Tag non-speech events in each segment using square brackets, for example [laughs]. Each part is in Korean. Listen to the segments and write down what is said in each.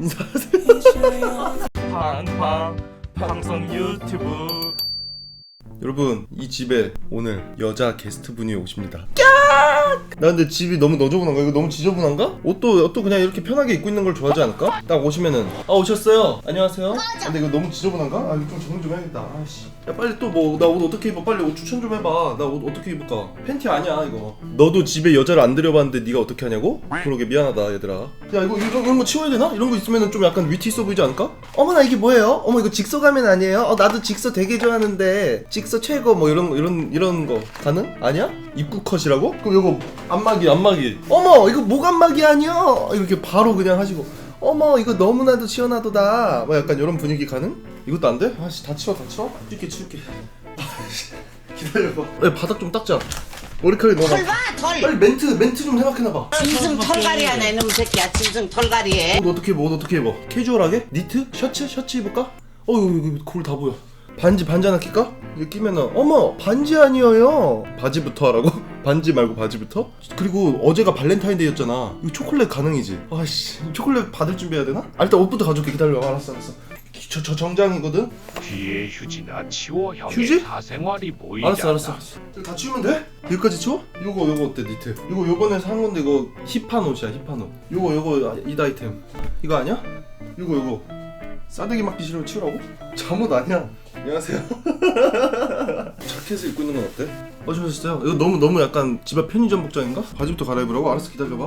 인사하세요. 팡팡 방송 유튜브 여러분 이 집에 오늘 여자 게스트 분이 오십니다. 나 근데 집이 너무 너저분한가? 이거 너무 지저분한가? 옷도 옷도 그냥 이렇게 편하게 입고 있는 걸 좋아하지 않을까? 딱 오시면은 아 오셨어요. 안녕하세요. 근데 이거 너무 지저분한가? 아 이거 좀 정리 좀 해야겠다. 아씨. 야 빨리 또 뭐 나 옷 어떻게 입어? 빨리 옷 추천 좀 해봐. 나 옷 어떻게 입을까? 팬티 아니야 이거. 너도 집에 여자를 안 들여봤는데 네가 어떻게 하냐고? 그러게 미안하다 얘들아. 야 이거 이런, 이런 거 치워야 되나? 이런 거 있으면은 좀 약간 위트 있어 보이지 않을까? 어머나 이게 뭐예요? 어머 이거 직소 가면 아니에요? 어 나도 직소 되게 좋아하는데 직소 최고 뭐 이런 이런 이런 거 가능? 아니야? 입구 컷이라고? 그럼 이거 안마기 안마기. 어머 이거 목 안마기 아니야? 이렇게 바로 그냥 하시고. 어머 이거 너무나도 시원하도다. 뭐 약간 이런 분위기 가능? 이것도 안 돼? 아씨 다 치워 다 치워. 치울게 치울게. [laughs] 아씨 기다려봐. 야, 바닥 좀 닦자. 머리카락 넣어놔. 털 봐, 털. 빨리 멘트 멘트 좀 생각해놔봐. 짐승 털갈이 하네, 이놈 새끼야. 짐승 털갈이에. 옷 어떻게 입어? 옷 어떻게 입어? 캐주얼하게? 니트? 셔츠? 셔츠 입을까? 어 이거 거울 다 보여. 반지 반지 하나 낄까? 이거 끼면은 어머 반지 아니에요. 바지부터 하라고? [laughs] 반지 말고 바지부터? 그리고 어제가 발렌타인데이였잖아. 이거 초콜릿 가능이지? 아씨 초콜릿 받을 준비해야 되나? 아, 일단 옷부터 가져올게 기다려. 알았어 알았어. 저, 저 정장이거든? 뒤에 휴지나 치워 형의 휴지? 사생활이 보이지 알았어 알았어 알았어. 이거 다 치우면 돼? 여기까지 치워? 요거 요거 어때 니트? 이거 요번에 산 건데 이거 힙한 옷이야 힙한 옷. 요거 요거 이다 아이템. 이거 아니야? 요거 요거. 싸대기 맞기 싫으면 치우라고? 잠옷 아니야. 안녕하세요. [laughs] 자켓을 입고 있는 건 어때? 어쩌셨어요? 이거 너무 너무 약간 집 앞 편의점 복장인가? 바지부터 갈아입으라고? 알았어 기다려봐.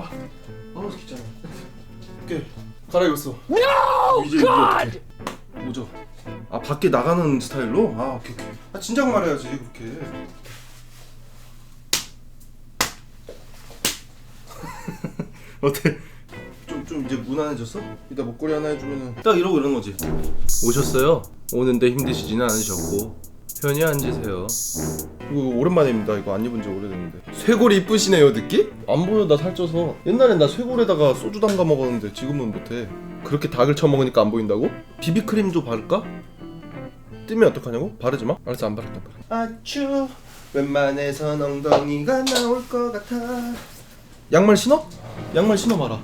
아 귀찮아. 오케이 갈아입었어. 이제 이게 어떻게? 뭐죠? 아 밖에 나가는 스타일로? 아 오케이 오케이. 아 진작 말해야지 그렇게. [laughs] 어때? 좀, 좀 이제 무난해졌어? 이따 목걸이 하나 해주면은 딱 이러고 이런 거지 오셨어요? 오는데 힘드시지는 않으셨고 편히 앉으세요 이거 오랜만입니다 이거 안 입은 지 오래됐는데 쇄골이 이쁘시네요 느낌? 안 보여 나 살쪄서 옛날엔 나 쇄골에다가 소주 담가 먹었는데 지금은 못해 그렇게 닭을 쳐먹으니까 안 보인다고? 비비크림 좀 바를까? 뜨면 어떡하냐고? 바르지 마. 알았어 안 바를게 안 바를게. 아추 웬만해선 엉덩이가 나올 것 같아. 양말 신어? 양말 신어봐라.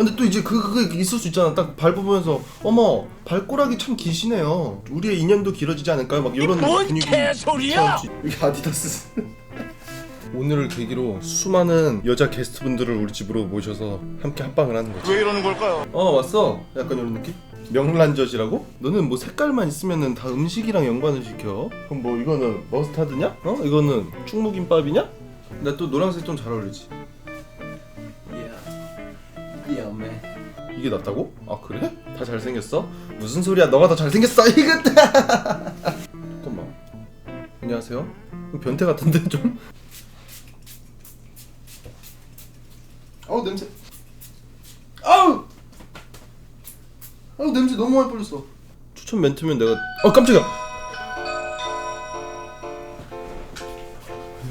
근데 또 이제 그 그게 있을 수 있잖아. 딱 밟으면서 어머 발꼬락이 참 기시네요. 우리의 인연도 길어지지 않을까요? 막 이런 분위기. 개소리야! 이게 아디다스. [laughs] 오늘을 계기로 수많은 여자 게스트분들을 우리 집으로 모셔서 함께 합방을 하는 거지. 왜 이러는 걸까요? 어 왔어 약간 이런 느낌? 명란젓이라고? 너는 뭐 색깔만 있으면은 다 음식이랑 연관을 시켜 그럼 뭐 이거는 머스타드냐? 어? 이거는 충무김밥이냐? 나 또 노란색 좀 잘 어울리지 이게 낫다고? 아 그래? 다 잘생겼어? 무슨 소리야? 너가 더 잘생겼어? [laughs] 이것다 잠깐만. 안녕하세요. 이거 변태 같은데 좀? 어우 냄새. 아우! 아우 냄새 너무 많이 뿌렸어. 추천 멘트면 내가 어 깜짝이야!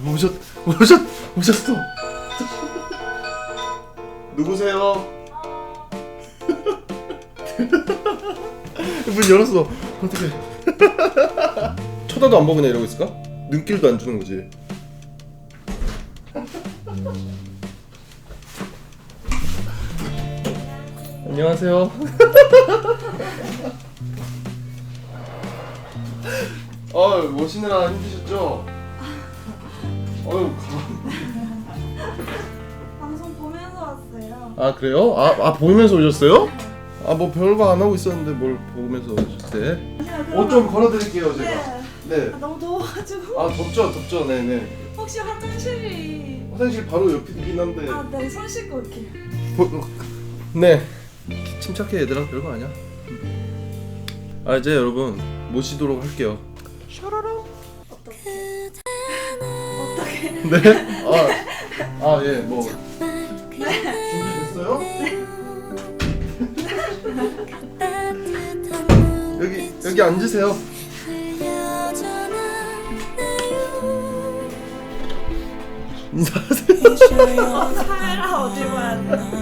오셨 오셨 오셨어 누구세요? [laughs] 문 열었어 어떡해 [laughs] 쳐다도 안 보고 그냥 이러고 있을까? 눈길도 안 주는 거지 안녕하세요 어 모시느라 힘드셨죠? 어휴 방송 [laughs] 아 그래요? 아, 아 보면서 오셨어요? 아 뭐 별거 안 하고 있었는데 뭘 보면서 오셨대? 옷 좀 걸어드릴게요 제가 네. 네. 아, 너무 더워가지고 아 덥죠 덥죠 네네 혹시 화장실이 화장실 바로 옆이긴 한데 아, 네, 손 씻고 올게요. 보- 네 침착해 얘들아 별거 아니야 아 이제 여러분 모시도록 할게요 어떻게? 어떻게? 네? 아 아 예 뭐 준비 됐어요? [laughs] 여기 여기 앉으세요 [laughs] 인사하세요 어, 카메라 어디 돼?